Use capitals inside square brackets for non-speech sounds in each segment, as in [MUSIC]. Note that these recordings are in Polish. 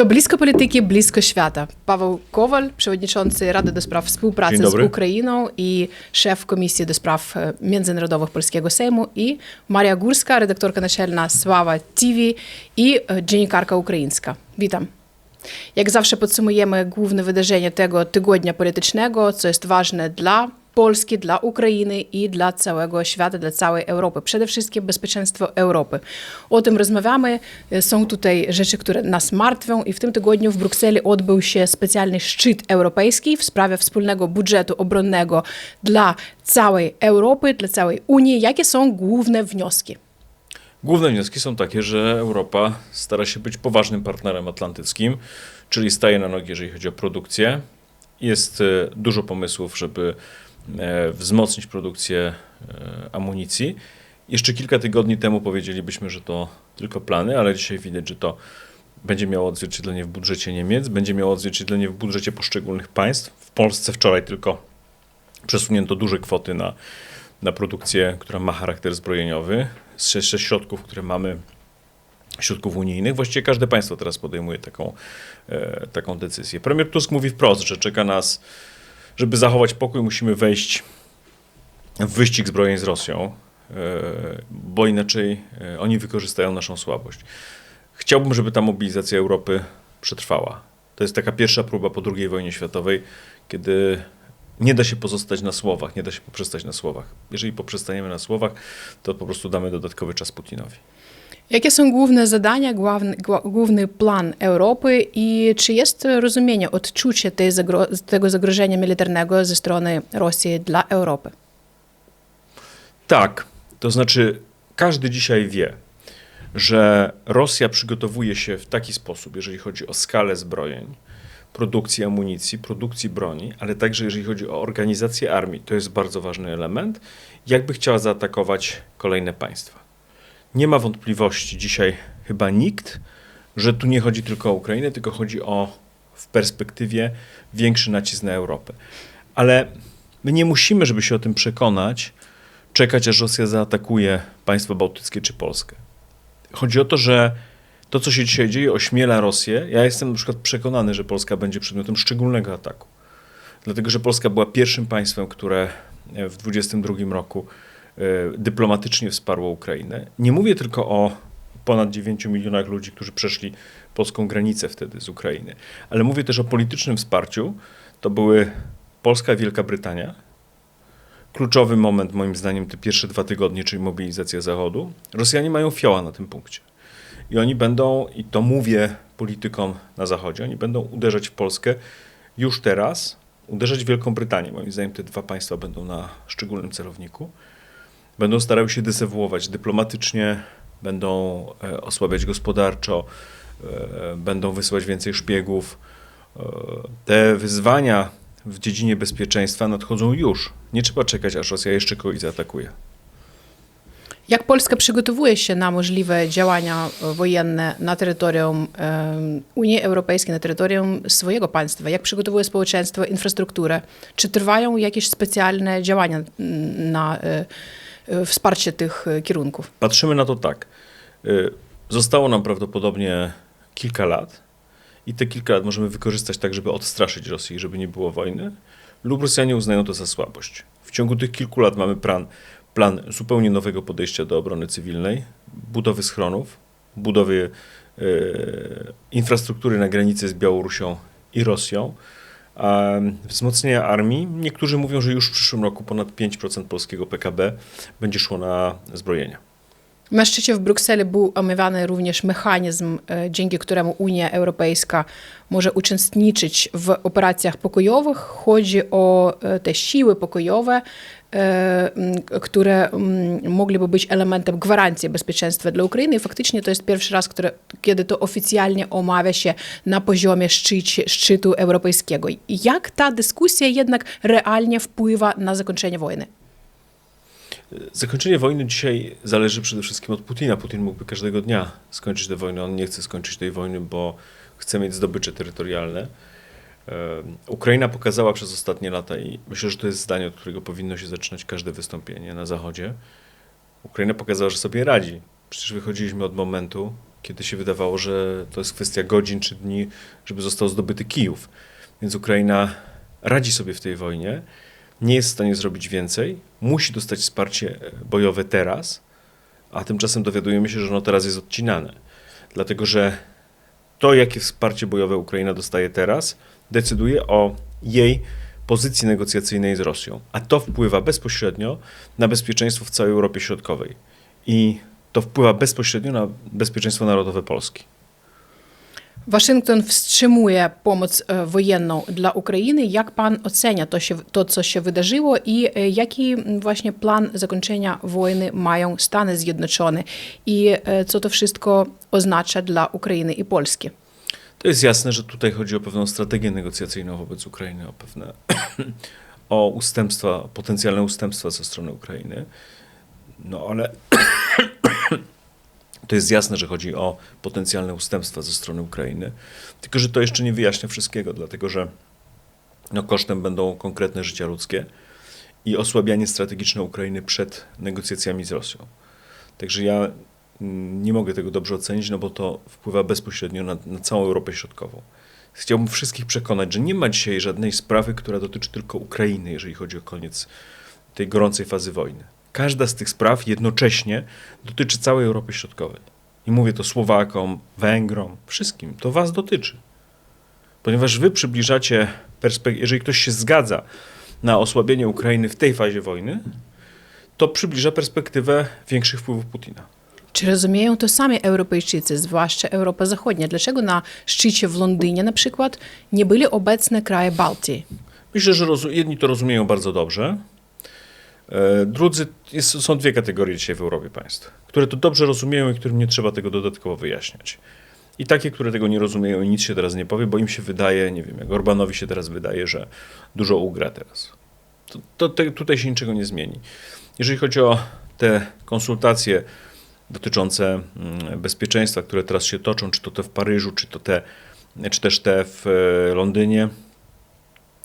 To blisko polityki, blisko świata. Paweł Kowal, przewodniczący Rady do Spraw Współpracy Dzień z dobry. Ukrainą i szef Komisji do Spraw e, Międzynarodowych Polskiego Sejmu i Maria Górska, redaktorka naczelna Sława TV i e, dziennikarka ukraińska. Witam. Jak zawsze podsumujemy główne wydarzenia tego tygodnia politycznego, co jest ważne dla Polski, dla Ukrainy i dla całego świata, dla całej Europy. Przede wszystkim bezpieczeństwo Europy. O tym rozmawiamy. Są tutaj rzeczy, które nas martwią i w tym tygodniu w Brukseli odbył się specjalny szczyt europejski w sprawie wspólnego budżetu obronnego dla całej Europy, dla całej Unii. Jakie są główne wnioski? Główne wnioski są takie, że Europa stara się być poważnym partnerem atlantyckim, czyli staje na nogi, jeżeli chodzi o produkcję. Jest e, dużo pomysłów, żeby wzmocnić produkcję e, amunicji. Jeszcze kilka tygodni temu powiedzielibyśmy, że to tylko plany, ale dzisiaj widać, że to będzie miało odzwierciedlenie w budżecie Niemiec, będzie miało odzwierciedlenie w budżecie poszczególnych państw. W Polsce wczoraj tylko przesunięto duże kwoty na, na produkcję, która ma charakter zbrojeniowy. Z ze środków, które mamy, środków unijnych, właściwie każde państwo teraz podejmuje taką, e, taką decyzję. Premier Tusk mówi wprost, że czeka nas, żeby zachować pokój, musimy wejść w wyścig zbrojeń z Rosją, e, bo inaczej e, oni wykorzystają naszą słabość. Chciałbym, żeby ta mobilizacja Europy przetrwała. To jest taka pierwsza próba po II wojnie światowej, kiedy nie da się pozostać na słowach, nie da się poprzestać na słowach. Jeżeli poprzestaniemy na słowach, to po prostu damy dodatkowy czas Putinowi. Jakie są główne zadania, główny, główny plan Europy i czy jest rozumienie, odczucie tej zagro, tego zagrożenia militarnego ze strony Rosji dla Europy? Tak, to znaczy każdy dzisiaj wie, że Rosja przygotowuje się w taki sposób, jeżeli chodzi o skalę zbrojeń, produkcji amunicji, produkcji broni, ale także jeżeli chodzi o organizację armii, to jest bardzo ważny element, jakby chciała zaatakować kolejne państwa. Nie ma wątpliwości dzisiaj chyba nikt, że tu nie chodzi tylko o Ukrainę, tylko chodzi o w perspektywie większy nacisk na Europę. Ale my nie musimy, żeby się o tym przekonać, czekać, aż Rosja zaatakuje państwo bałtyckie czy Polskę. Chodzi o to, że to, co się dzisiaj dzieje, ośmiela Rosję. Ja jestem na przykład przekonany, że Polska będzie przedmiotem szczególnego ataku. Dlatego, że Polska była pierwszym państwem, które w 2022 roku dyplomatycznie wsparło Ukrainę. Nie mówię tylko o ponad 9 milionach ludzi, którzy przeszli polską granicę wtedy z Ukrainy, ale mówię też o politycznym wsparciu. To były Polska i Wielka Brytania. Kluczowy moment, moim zdaniem, te pierwsze dwa tygodnie, czyli mobilizacja Zachodu. Rosjanie mają fioła na tym punkcie. I oni będą, i to mówię politykom na Zachodzie, oni będą uderzać w Polskę już teraz, uderzać w Wielką Brytanię. Moim zdaniem te dwa państwa będą na szczególnym celowniku. Będą starały się desewuować dyplomatycznie, będą e, osłabiać gospodarczo, e, będą wysyłać więcej szpiegów. E, te wyzwania w dziedzinie bezpieczeństwa nadchodzą już. Nie trzeba czekać, aż Rosja jeszcze kogoś zaatakuje. Jak Polska przygotowuje się na możliwe działania wojenne na terytorium um, Unii Europejskiej, na terytorium swojego państwa? Jak przygotowuje społeczeństwo, infrastrukturę? Czy trwają jakieś specjalne działania na y, wsparcie tych kierunków? Patrzymy na to tak. Y, zostało nam prawdopodobnie kilka lat i te kilka lat możemy wykorzystać tak, żeby odstraszyć Rosję, żeby nie było wojny, lub Rosjanie uznają to za słabość. W ciągu tych kilku lat mamy plan plan zupełnie nowego podejścia do obrony cywilnej, budowy schronów, budowy e, infrastruktury na granicy z Białorusią i Rosją, wzmocnienia armii. Niektórzy mówią, że już w przyszłym roku ponad 5% polskiego PKB będzie szło na zbrojenia. Na szczycie w Brukseli był omawiany również mechanizm, dzięki któremu Unia Europejska może uczestniczyć w operacjach pokojowych. Chodzi o te siły pokojowe, które mogliby być elementem gwarancji bezpieczeństwa dla Ukrainy. I faktycznie to jest pierwszy raz, kiedy to oficjalnie omawia się na poziomie szczycie, szczytu europejskiego. Jak ta dyskusja jednak realnie wpływa na zakończenie wojny? Zakończenie wojny dzisiaj zależy przede wszystkim od Putina. Putin mógłby każdego dnia skończyć tę wojnę. On nie chce skończyć tej wojny, bo chce mieć zdobycze terytorialne. Ukraina pokazała przez ostatnie lata i myślę, że to jest zdanie, od którego powinno się zaczynać każde wystąpienie na Zachodzie. Ukraina pokazała, że sobie radzi. Przecież wychodziliśmy od momentu, kiedy się wydawało, że to jest kwestia godzin czy dni, żeby został zdobyty Kijów. Więc Ukraina radzi sobie w tej wojnie, nie jest w stanie zrobić więcej, musi dostać wsparcie e, bojowe teraz, a tymczasem dowiadujemy się, że ono teraz jest odcinane. Dlatego, że to, jakie wsparcie bojowe Ukraina dostaje teraz, decyduje o jej pozycji negocjacyjnej z Rosją, a to wpływa bezpośrednio na bezpieczeństwo w całej Europie Środkowej i to wpływa bezpośrednio na bezpieczeństwo narodowe Polski. Waszyngton wstrzymuje pomoc e, wojenną dla Ukrainy. Jak pan ocenia to, się, to, co się wydarzyło i e, jaki właśnie plan zakończenia wojny mają Stany Zjednoczone i e, co to wszystko oznacza dla Ukrainy i Polski? To jest jasne, że tutaj chodzi o pewną strategię negocjacyjną wobec Ukrainy, o pewne [CLEARS THROAT] o ustępstwa, potencjalne ustępstwa ze strony Ukrainy. No ale [CLEARS THROAT] to jest jasne, że chodzi o potencjalne ustępstwa ze strony Ukrainy. Tylko, że to jeszcze nie wyjaśnia wszystkiego, dlatego że no, kosztem będą konkretne życia ludzkie i osłabianie strategiczne Ukrainy przed negocjacjami z Rosją. Także ja nie mogę tego dobrze ocenić, no bo to wpływa bezpośrednio na, na całą Europę Środkową. Chciałbym wszystkich przekonać, że nie ma dzisiaj żadnej sprawy, która dotyczy tylko Ukrainy, jeżeli chodzi o koniec tej gorącej fazy wojny. Każda z tych spraw jednocześnie dotyczy całej Europy Środkowej. I mówię to Słowakom, Węgrom, wszystkim. To was dotyczy. Ponieważ wy przybliżacie perspektywę, jeżeli ktoś się zgadza na osłabienie Ukrainy w tej fazie wojny, to przybliża perspektywę większych wpływów Putina. Czy rozumieją to sami Europejczycy, zwłaszcza Europa Zachodnia? Dlaczego na szczycie w Londynie na przykład nie byli obecne kraje Bałtii? Myślę, że jedni to rozumieją bardzo dobrze. E, Drudzy, jest, są dwie kategorie dzisiaj w Europie państw, które to dobrze rozumieją i którym nie trzeba tego dodatkowo wyjaśniać. I takie, które tego nie rozumieją i nic się teraz nie powie, bo im się wydaje, nie wiem, jak Orbanowi się teraz wydaje, że dużo ugra teraz. To, to te, tutaj się niczego nie zmieni. Jeżeli chodzi o te konsultacje dotyczące mm, bezpieczeństwa, które teraz się toczą, czy to te w Paryżu, czy to te, czy też te w e, Londynie,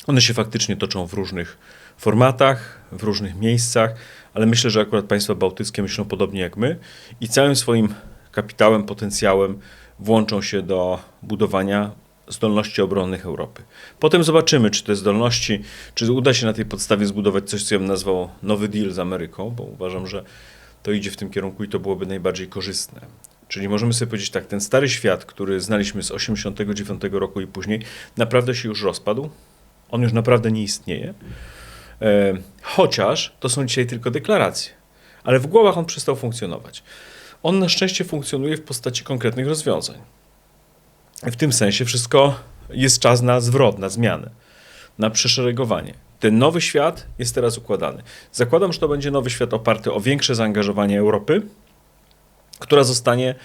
one się faktycznie toczą w różnych formatach, w różnych miejscach, ale myślę, że akurat państwa bałtyckie myślą podobnie jak my i całym swoim kapitałem, potencjałem włączą się do budowania zdolności obronnych Europy. Potem zobaczymy, czy te zdolności, czy uda się na tej podstawie zbudować coś, co ja bym nazwał nowy deal z Ameryką, bo uważam, że to idzie w tym kierunku i to byłoby najbardziej korzystne. Czyli możemy sobie powiedzieć tak, ten stary świat, który znaliśmy z 89 roku i później, naprawdę się już rozpadł. On już naprawdę nie istnieje. E, chociaż to są dzisiaj tylko deklaracje, ale w głowach on przestał funkcjonować. On na szczęście funkcjonuje w postaci konkretnych rozwiązań. W tym sensie wszystko jest czas na zwrot, na zmianę, na przeszeregowanie. Ten nowy świat jest teraz układany. Zakładam, że to będzie nowy świat oparty o większe zaangażowanie Europy, która zostanie,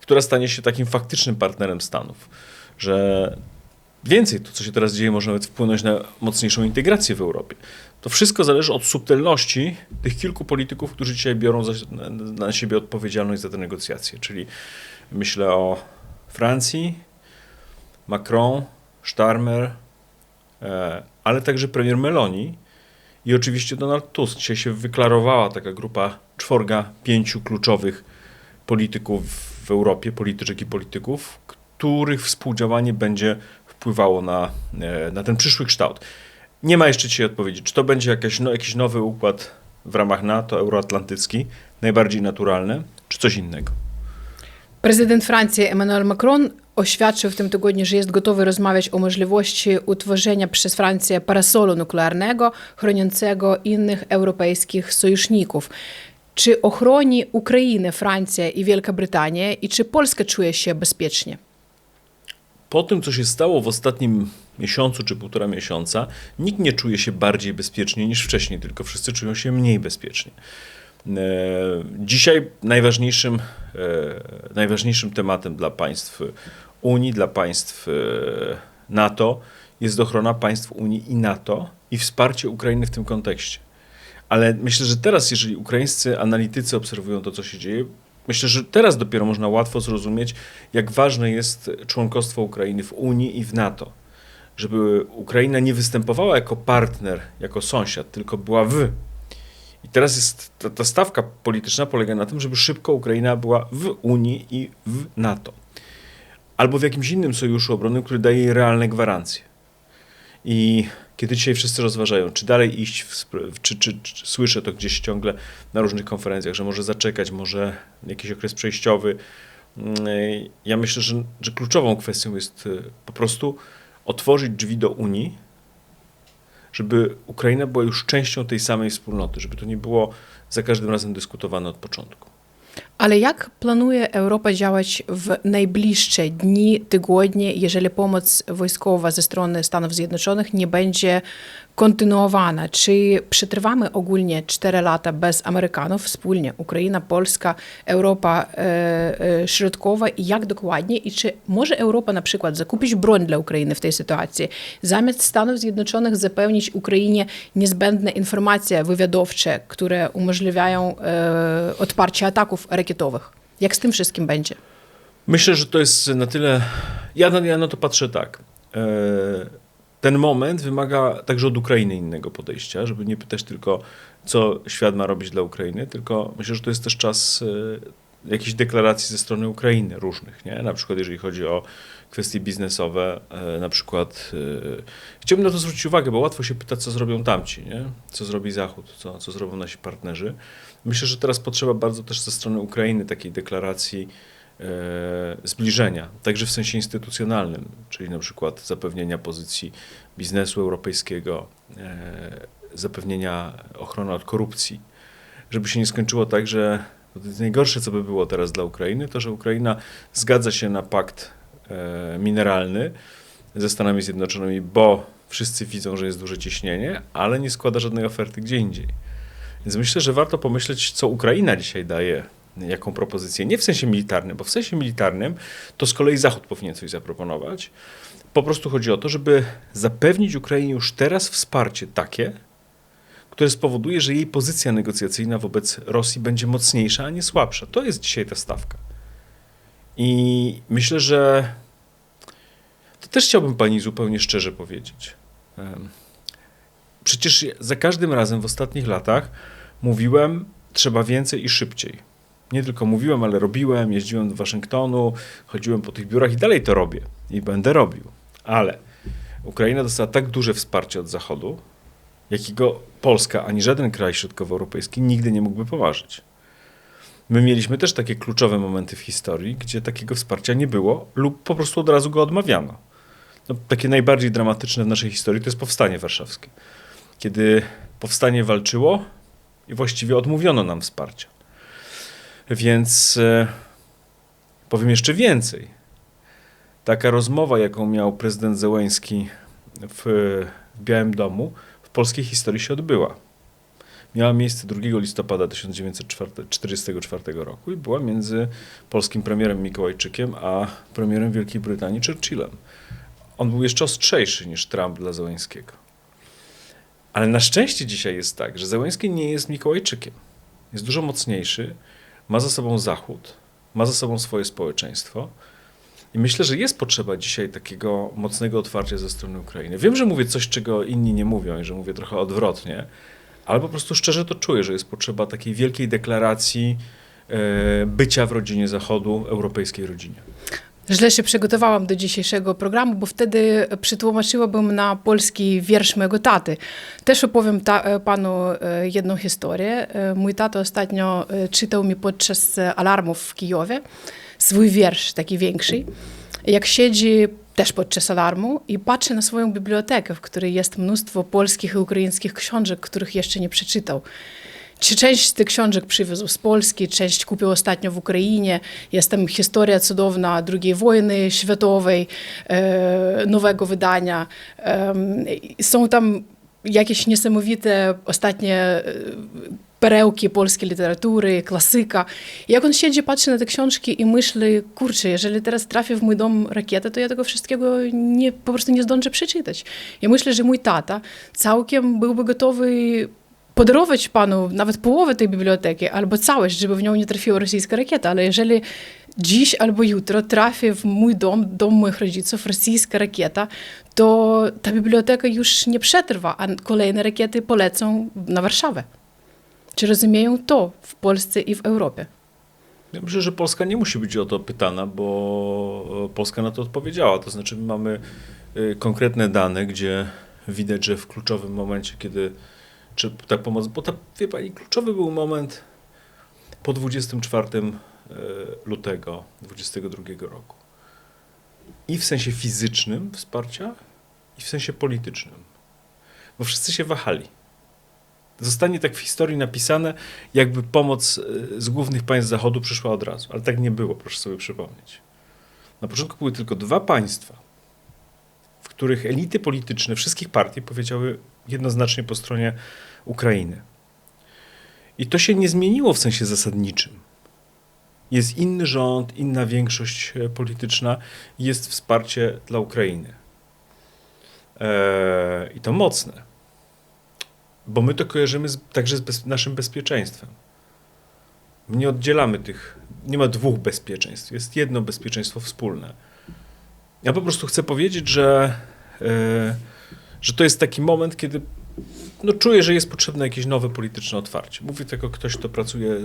która stanie się takim faktycznym partnerem Stanów. Że więcej, to co się teraz dzieje, może nawet wpłynąć na mocniejszą integrację w Europie. To wszystko zależy od subtelności tych kilku polityków, którzy dzisiaj biorą za, na, siebie odpowiedzialność za te negocjacje. Czyli myślę o Francji, Macron, Starmer, e, ale także premier Meloni i oczywiście Donald Tusk. Dzisiaj się wyklarowała taka grupa czworga, pięciu kluczowych polityków w Europie, polityczek i polityków, których współdziałanie będzie wpływało na, e, na ten przyszły kształt. Nie ma jeszcze dzisiaj odpowiedzi, czy to będzie no, jakiś nowy układ w ramach NATO, euroatlantycki, najbardziej naturalny, czy coś innego. Prezydent Francji Emmanuel Macron oświadczył w tym tygodniu, że jest gotowy rozmawiać o możliwości utworzenia przez Francję parasolu nuklearnego chroniącego innych europejskich sojuszników. Czy ochroni Ukrainę Francja i Wielka Brytania i czy Polska czuje się bezpiecznie? Po tym, co się stało w ostatnim miesiącu czy półtora miesiąca, nikt nie czuje się bardziej bezpiecznie niż wcześniej, tylko wszyscy czują się mniej bezpiecznie. E, Dzisiaj najważniejszym, e, najważniejszym tematem dla państw Unii, dla państw e, NATO jest ochrona państw Unii i NATO i wsparcie Ukrainy w tym kontekście. Ale myślę, że teraz, jeżeli ukraińscy analitycy obserwują to, co się dzieje, myślę, że teraz dopiero można łatwo zrozumieć, jak ważne jest członkostwo Ukrainy w Unii i w NATO. Żeby Ukraina nie występowała jako partner, jako sąsiad, tylko była w. I teraz jest ta, ta stawka polityczna polega na tym, żeby szybko Ukraina była w Unii i w NATO. Albo w jakimś innym sojuszu obronnym, który daje jej realne gwarancje. I kiedy dzisiaj wszyscy rozważają, czy dalej iść, w, czy, czy, czy słyszę to gdzieś ciągle na różnych konferencjach, że może zaczekać, może jakiś okres przejściowy. Mm, Ja myślę, że, że kluczową kwestią jest y, po prostu otworzyć drzwi do Unii, żeby Ukraina była już częścią tej samej wspólnoty, żeby to nie było za każdym razem dyskutowane od początku. Ale jak planuje Europa działać w najbliższe dni, tygodnie, jeżeli pomoc wojskowa ze strony Stanów Zjednoczonych nie będzie kontynuowana? Czy przetrwamy ogólnie 4 lata bez Amerykanów wspólnie? Ukraina, Polska, Europa e, e, Środkowa i jak dokładnie? I czy może Europa na przykład zakupić broń dla Ukrainy w tej sytuacji, zamiast Stanów Zjednoczonych zapewnić Ukrainie niezbędne informacje wywiadowcze, które umożliwiają e, odparcie ataków rakietowych? Jak z tym wszystkim będzie? Myślę, że to jest na tyle. Ja na, ja na to patrzę tak. Ten moment wymaga także od Ukrainy innego podejścia, żeby nie pytać tylko, co świat ma robić dla Ukrainy, tylko myślę, że to jest też czas e, jakichś deklaracji ze strony Ukrainy różnych, nie? Na przykład jeżeli chodzi o kwestie biznesowe, e, na przykład e, chciałbym na to zwrócić uwagę, bo łatwo się pytać, co zrobią tamci, nie? Co zrobi Zachód, co, co zrobią nasi partnerzy. Myślę, że teraz potrzeba bardzo też ze strony Ukrainy takiej deklaracji zbliżenia, także w sensie instytucjonalnym, czyli na przykład zapewnienia pozycji biznesu europejskiego, e, zapewnienia ochrony od korupcji, żeby się nie skończyło tak, że jest najgorsze, co by było teraz dla Ukrainy, to że Ukraina zgadza się na pakt e, mineralny ze Stanami Zjednoczonymi, bo wszyscy widzą, że jest duże ciśnienie, ale nie składa żadnej oferty gdzie indziej. Więc myślę, że warto pomyśleć, co Ukraina dzisiaj daje, jaką propozycję. Nie w sensie militarnym, bo w sensie militarnym to z kolei Zachód powinien coś zaproponować. Po prostu chodzi o to, żeby zapewnić Ukrainie już teraz wsparcie takie, które spowoduje, że jej pozycja negocjacyjna wobec Rosji będzie mocniejsza, a nie słabsza. To jest dzisiaj ta stawka. I myślę, że to też chciałbym pani zupełnie szczerze powiedzieć. Przecież za każdym razem w ostatnich latach mówiłem, trzeba więcej i szybciej. Nie tylko mówiłem, ale robiłem, jeździłem do Waszyngtonu, chodziłem po tych biurach i dalej to robię i będę robił. Ale Ukraina dostała tak duże wsparcie od Zachodu, jakiego Polska ani żaden kraj środkowoeuropejski nigdy nie mógłby poważyć. My mieliśmy też takie kluczowe momenty w historii, gdzie takiego wsparcia nie było lub po prostu od razu go odmawiano. No, takie najbardziej dramatyczne w naszej historii to jest powstanie warszawskie kiedy powstanie walczyło i właściwie odmówiono nam wsparcia. Więc e, powiem jeszcze więcej. Taka rozmowa, jaką miał prezydent Zełęński w, w Białym Domu, w polskiej historii się odbyła. Miała miejsce 2 listopada 1944 roku i była między polskim premierem Mikołajczykiem a premierem Wielkiej Brytanii Churchillem. On był jeszcze ostrzejszy niż Trump dla Zełęńskiego. Ale na szczęście dzisiaj jest tak, że Zełenski nie jest Mikołajczykiem. Jest dużo mocniejszy, ma za sobą Zachód, ma za sobą swoje społeczeństwo. I myślę, że jest potrzeba dzisiaj takiego mocnego otwarcia ze strony Ukrainy. Wiem, że mówię coś, czego inni nie mówią i że mówię trochę odwrotnie, ale po prostu szczerze to czuję, że jest potrzeba takiej wielkiej deklaracji e, bycia w rodzinie Zachodu, europejskiej rodzinie. Źle się przygotowałam do dzisiejszego programu, bo wtedy przetłumaczyłabym na polski wiersz mojego taty. Też opowiem ta, panu e, jedną historię. E, Mój tato ostatnio e, czytał mi podczas alarmów w Kijowie swój wiersz, taki większy. Jak siedzi też podczas alarmu i patrzy na swoją bibliotekę, w której jest mnóstwo polskich i ukraińskich książek, których jeszcze nie przeczytał. Część z tych książek przywiózł z Polski, część kupił ostatnio w Ukrainie. Jest tam historia cudowna II wojny światowej, e, nowego wydania. Em, Są tam jakieś niesamowite ostatnie e, perełki polskiej literatury, klasyka. Jak on siedzi, patrzy na te książki i myśli, kurczę, jeżeli teraz trafi w mój dom rakieta, to ja tego wszystkiego nie, po prostu nie zdążę przeczytać. Ja myślę, że mój tata całkiem byłby gotowy podarować panu nawet połowę tej biblioteki albo całość, żeby w nią nie trafiła rosyjska rakieta, ale jeżeli dziś albo jutro trafi w mój dom, dom moich rodziców rosyjska rakieta, to ta biblioteka już nie przetrwa, a kolejne rakiety polecą na Warszawę. Czy rozumieją to w Polsce i w Europie? Ja myślę, że Polska nie musi być o to pytana, bo Polska na to odpowiedziała. To znaczy, my mamy y, konkretne dane, gdzie widać, że w kluczowym momencie, kiedy czy ta pomoc, bo ta, wie pani, kluczowy był moment po 24 e, lutego 2022 roku. I w sensie fizycznym wsparcia, i w sensie politycznym. Bo wszyscy się wahali. Zostanie tak w historii napisane, jakby pomoc e, z głównych państw Zachodu przyszła od razu. Ale tak nie było, proszę sobie przypomnieć. Na początku były tylko dwa państwa, w których elity polityczne wszystkich partii powiedziały jednoznacznie po stronie Ukrainy. I to się nie zmieniło w sensie zasadniczym. Jest inny rząd, inna większość e, polityczna, jest wsparcie dla Ukrainy. Eee, I to mocne. Bo my to kojarzymy z, także z bez, naszym bezpieczeństwem. Nie oddzielamy tych, nie ma dwóch bezpieczeństw, jest jedno bezpieczeństwo wspólne. Ja po prostu chcę powiedzieć, że, e, że to jest taki moment, kiedy no, czuję, że jest potrzebne jakieś nowe polityczne otwarcie. Mówię to jako ktoś, kto pracuje e,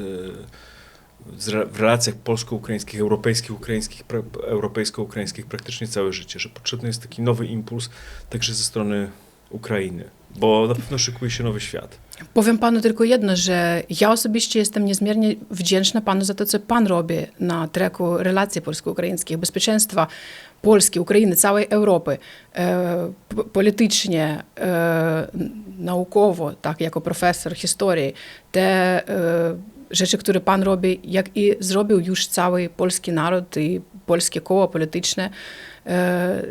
w relacjach polsko-ukraińskich, europejskich, ukraińskich, pra, europejsko-ukraińskich praktycznie całe życie, że potrzebny jest taki nowy impuls także ze strony Ukrainy, bo na pewno szykuje się nowy świat. Powiem panu tylko jedno, że ja osobiście jestem niezmiernie wdzięczna panu za to, co pan robi na treku relacji polsko-ukraińskich, bezpieczeństwa Polski, Ukrainy, całej Europy, e, politycznie, e, naukowo, tak, jako profesor historii, te e, rzeczy, które pan robi, jak i zrobił już cały polski naród i polskie koło polityczne, e,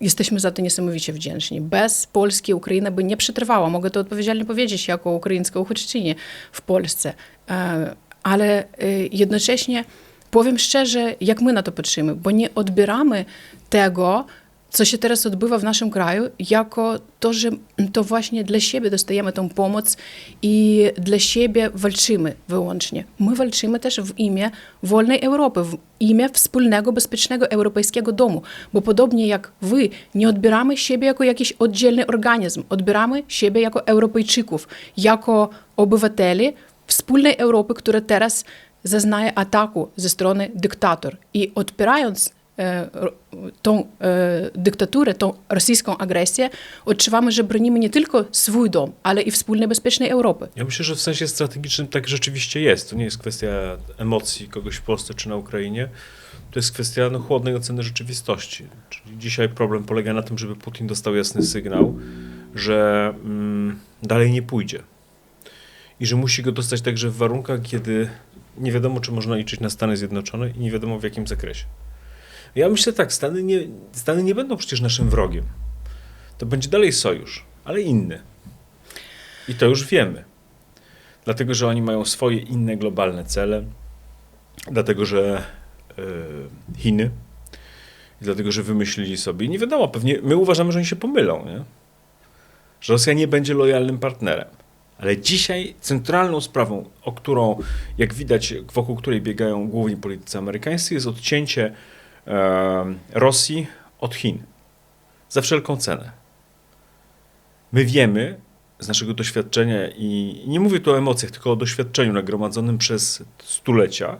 jesteśmy za to niesamowicie wdzięczni. Bez Polski Ukraina by nie przetrwała. Mogę to odpowiedzialnie powiedzieć jako ukraińska uchodźczyni w Polsce. E, Ale e, jednocześnie powiem szczerze, jak my na to patrzymy, bo nie odbieramy tego, co się teraz odbywa w naszym kraju, jako to, że to właśnie dla siebie dostajemy tą pomoc i dla siebie walczymy wyłącznie. My walczymy też w imię wolnej Europy, w imię wspólnego, bezpiecznego europejskiego domu, bo podobnie jak wy, nie odbieramy siebie jako jakiś oddzielny organizm, odbieramy siebie jako Europejczyków, jako obywateli wspólnej Europy, która teraz zaznaje ataku ze strony dyktator. I odpierając tą e, dyktaturę, tą rosyjską agresję, odczuwamy, że bronimy nie tylko swój dom, ale i wspólnej, bezpiecznej Europy. Ja myślę, że w sensie strategicznym tak rzeczywiście jest. To nie jest kwestia emocji kogoś w Polsce czy na Ukrainie. To jest kwestia no, chłodnej oceny rzeczywistości. Czyli dzisiaj problem polega na tym, żeby Putin dostał jasny sygnał, że mm, dalej nie pójdzie. I że musi go dostać także w warunkach, kiedy nie wiadomo, czy można liczyć na Stany Zjednoczone i nie wiadomo w jakim zakresie. Ja myślę tak, Stany nie, Stany nie będą przecież naszym wrogiem. To będzie dalej sojusz, ale inny. I to już wiemy. Dlatego, że oni mają swoje inne globalne cele, dlatego, że e, Chiny, dlatego, że wymyślili sobie, nie wiadomo, pewnie my uważamy, że oni się pomylą, nie? że Rosja nie będzie lojalnym partnerem. Ale dzisiaj centralną sprawą, o którą, jak widać, wokół której biegają główni politycy amerykańscy, jest odcięcie Rosji od Chin. Za wszelką cenę. My wiemy z naszego doświadczenia, i i nie mówię tu o emocjach, tylko o doświadczeniu nagromadzonym przez stulecia,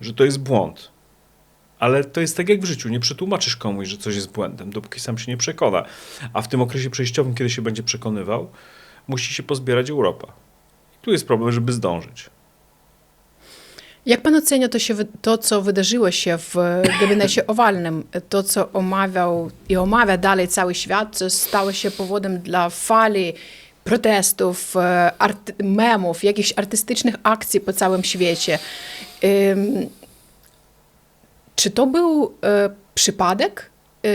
że to jest błąd. Ale to jest tak jak w życiu. Nie przetłumaczysz komuś, że coś jest błędem, dopóki sam się nie przekona. A w tym okresie przejściowym, kiedy się będzie przekonywał, musi się pozbierać Europa. I tu jest problem, żeby zdążyć. Jak pan ocenia to, się, to, co wydarzyło się w gabinecie [CLEARS THROAT] owalnym, to, co omawiał i omawia dalej cały świat, co stało się powodem dla fali protestów, e, arty, memów, jakichś artystycznych akcji po całym świecie. Czy to był e, przypadek e,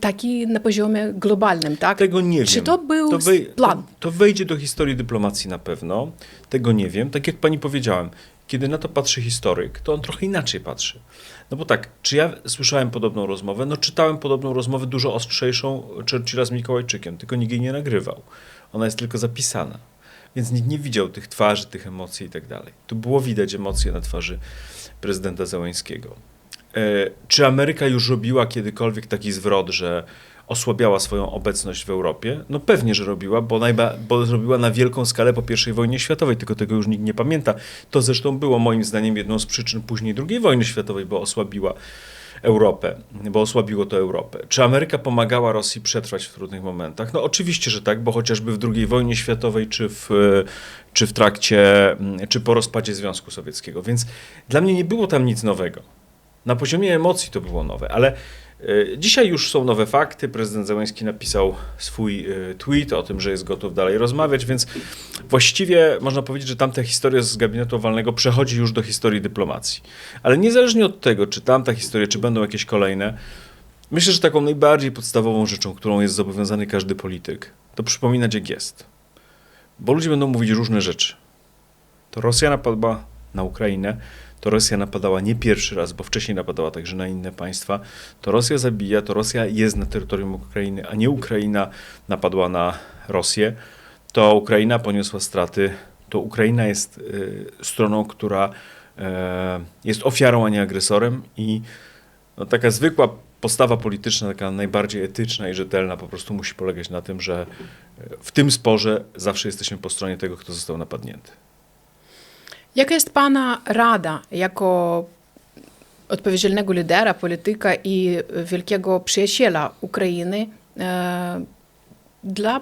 taki na poziomie globalnym, tak? Tego nie wiem. Czy to był to, wej- plan? To, to wejdzie do historii dyplomacji na pewno. Tego nie wiem. Tak jak pani powiedziałem, kiedy na to patrzy historyk, to on trochę inaczej patrzy. No bo tak, czy ja słyszałem podobną rozmowę? No czytałem podobną rozmowę, dużo ostrzejszą Churchilla z Mikołajczykiem, tylko nikt jej nie nagrywał. Ona jest tylko zapisana. Więc nikt nie widział tych twarzy, tych emocji i tak dalej. Tu było widać emocje na twarzy prezydenta Załęskiego. E, Czy Ameryka już robiła kiedykolwiek taki zwrot, że osłabiała swoją obecność w Europie? No pewnie, że robiła, bo, najba, bo zrobiła na wielką skalę po I wojnie światowej, tylko tego już nikt nie pamięta. To zresztą było moim zdaniem jedną z przyczyn później II wojny światowej, bo osłabiła Europę, bo osłabiło to Europę. Czy Ameryka pomagała Rosji przetrwać w trudnych momentach? No oczywiście, że tak, bo chociażby w II wojnie światowej, czy w, czy w trakcie, czy po rozpadzie Związku Sowieckiego. Więc dla mnie nie było tam nic nowego. Na poziomie emocji to było nowe, ale dzisiaj już są nowe fakty. Prezydent Zełenski napisał swój e, tweet o tym, że jest gotów dalej rozmawiać, więc właściwie można powiedzieć, że tamta historia z gabinetu owalnego przechodzi już do historii dyplomacji. Ale niezależnie od tego, czy tamta historia, czy będą jakieś kolejne, myślę, że taką najbardziej podstawową rzeczą, którą jest zobowiązany każdy polityk, to przypominać jak jest. Bo ludzie będą mówić różne rzeczy. To Rosja napadła na Ukrainę, to Rosja napadała nie pierwszy raz, bo wcześniej napadała także na inne państwa. To Rosja zabija, to Rosja jest na terytorium Ukrainy, a nie Ukraina napadła na Rosję. To Ukraina poniosła straty, to Ukraina jest y, stroną, która y, jest ofiarą, a nie agresorem i no, taka zwykła postawa polityczna, taka najbardziej etyczna i rzetelna, po prostu musi polegać na tym, że w tym sporze zawsze jesteśmy po stronie tego, kto został napadnięty. Jaka jest Pana rada jako odpowiedzialnego lidera, polityka i wielkiego przyjaciela Ukrainy e, dla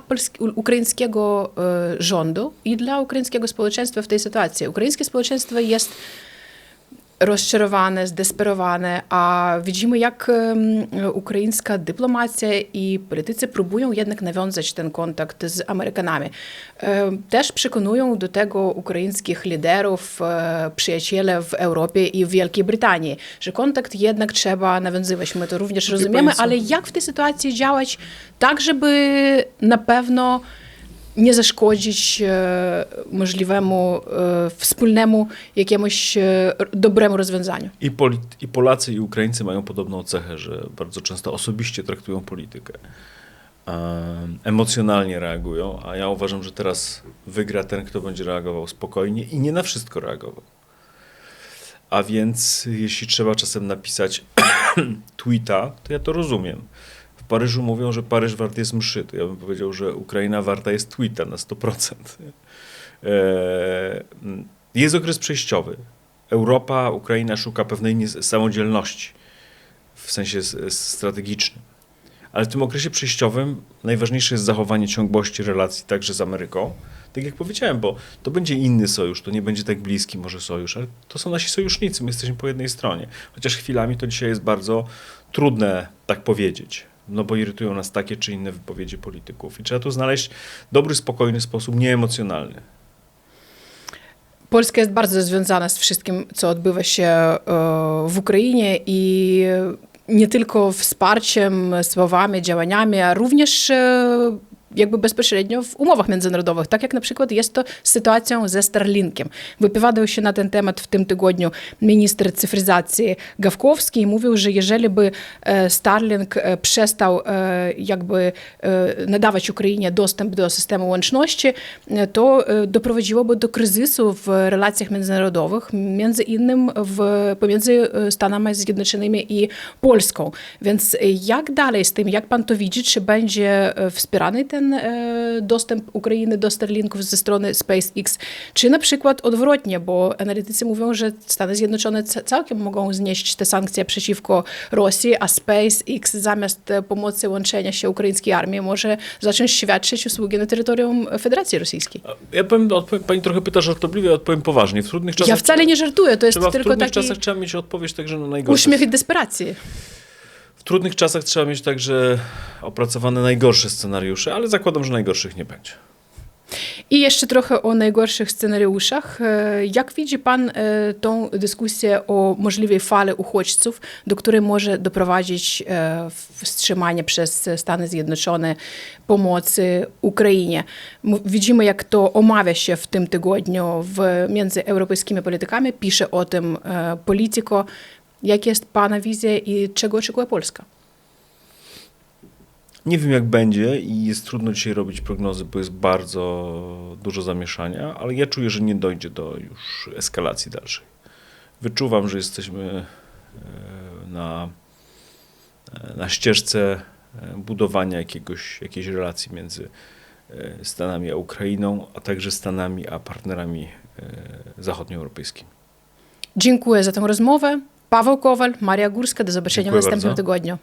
ukraińskiego e, rządu i dla ukraińskiego społeczeństwa w tej sytuacji? Ukraińskie społeczeństwo jest rozczarowane, zdesperowane, a widzimy, jak ukraińska dyplomacja i politycy próbują jednak nawiązać ten kontakt z Amerykanami. Też przekonują do tego ukraińskich liderów, e, przyjaciele w Europie i w Wielkiej Brytanii, że kontakt jednak trzeba nawiązywać. My to również rozumiemy, ale jak w tej sytuacji działać tak, żeby na pewno nie zaszkodzić e, możliwemu e, wspólnemu jakiemuś e, dobremu rozwiązaniu. I, I Polacy, i Ukraińcy mają podobną cechę, że bardzo często osobiście traktują politykę. Em, Emocjonalnie reagują, a ja uważam, że teraz wygra ten, kto będzie reagował spokojnie i nie na wszystko reagował. A więc jeśli trzeba czasem napisać [CLEARS THROAT] tweeta, to ja to rozumiem. Paryżu mówią, że Paryż wart jest mszy. To ja bym powiedział, że Ukraina warta jest tweeta na 100%. E, mm, Jest okres przejściowy. Europa, Ukraina szuka pewnej samodzielności w sensie strategicznym. Ale w tym okresie przejściowym najważniejsze jest zachowanie ciągłości relacji także z Ameryką. Tak jak powiedziałem, bo to będzie inny sojusz, to nie będzie tak bliski może sojusz, ale to są nasi sojusznicy, my jesteśmy po jednej stronie. Chociaż chwilami to dzisiaj jest bardzo trudne tak powiedzieć, no bo irytują nas takie czy inne wypowiedzi polityków. I trzeba tu znaleźć dobry, spokojny sposób, nieemocjonalny. Polska jest bardzo związana z wszystkim, co odbywa się e, w Ukrainie i nie tylko wsparciem, słowami, działaniami, a również e, jakby bezpośrednio w umowach międzynarodowych, tak jak na przykład jest to z sytuacją ze Starlinkiem. Wypowiadał się na ten temat w tym tygodniu minister cyfryzacji Gawkowski i mówił, że jeżeli by e, Starlink e, przestał e, jakby nadawać Ukrainie dostęp do systemu łączności, to doprowadziłoby do kryzysu w relacjach międzynarodowych, między innym w, pomiędzy Stanami Zjednoczonymi i Polską. Więc jak dalej z tym, jak pan to widzi, czy będzie wspierany ten e, dostęp Ukrainy do Starlinków ze strony SpaceX, czy na przykład odwrotnie, bo analitycy mówią, że Stany Zjednoczone ca- całkiem mogą znieść te sankcje przeciwko Rosji, a SpaceX zamiast e, pomocy łączenia się ukraińskiej armii może zacząć świadczyć usługi na terytorium Federacji Rosyjskiej. Ja powiem, odpowiem, pani trochę pyta żartobliwie, odpowiem poważnie. W trudnych czasach Ja wcale nie żartuję, to jest trzeba w tylko trudnych taki czasach trzeba mieć odpowiedź także na najgorsze. uśmiech i desperacji. W trudnych czasach trzeba mieć także opracowane najgorsze scenariusze, ale zakładam, że najgorszych nie będzie. I jeszcze trochę o najgorszych scenariuszach. E, Jak widzi Pan e, tą dyskusję o możliwej fali uchodźców, do której może doprowadzić e, wstrzymanie przez Stany Zjednoczone pomocy Ukrainie? Widzimy, jak to omawia się w tym tygodniu w, między europejskimi politykami. Pisze o tym Politico. Jakie jest Pana wizja i czego oczekuje Polska? Nie wiem, jak będzie i jest trudno dzisiaj robić prognozy, bo jest bardzo dużo zamieszania, ale ja czuję, że nie dojdzie do już eskalacji dalszej. Wyczuwam, że jesteśmy e, na, e, na ścieżce e, budowania jakiegoś, jakiejś relacji między Stanami a Ukrainą, a także Stanami a partnerami zachodnioeuropejskimi. Dziękuję za tę rozmowę. Paweł Kowal, Maria Górska. Do zobaczenia w następnym tygodniu.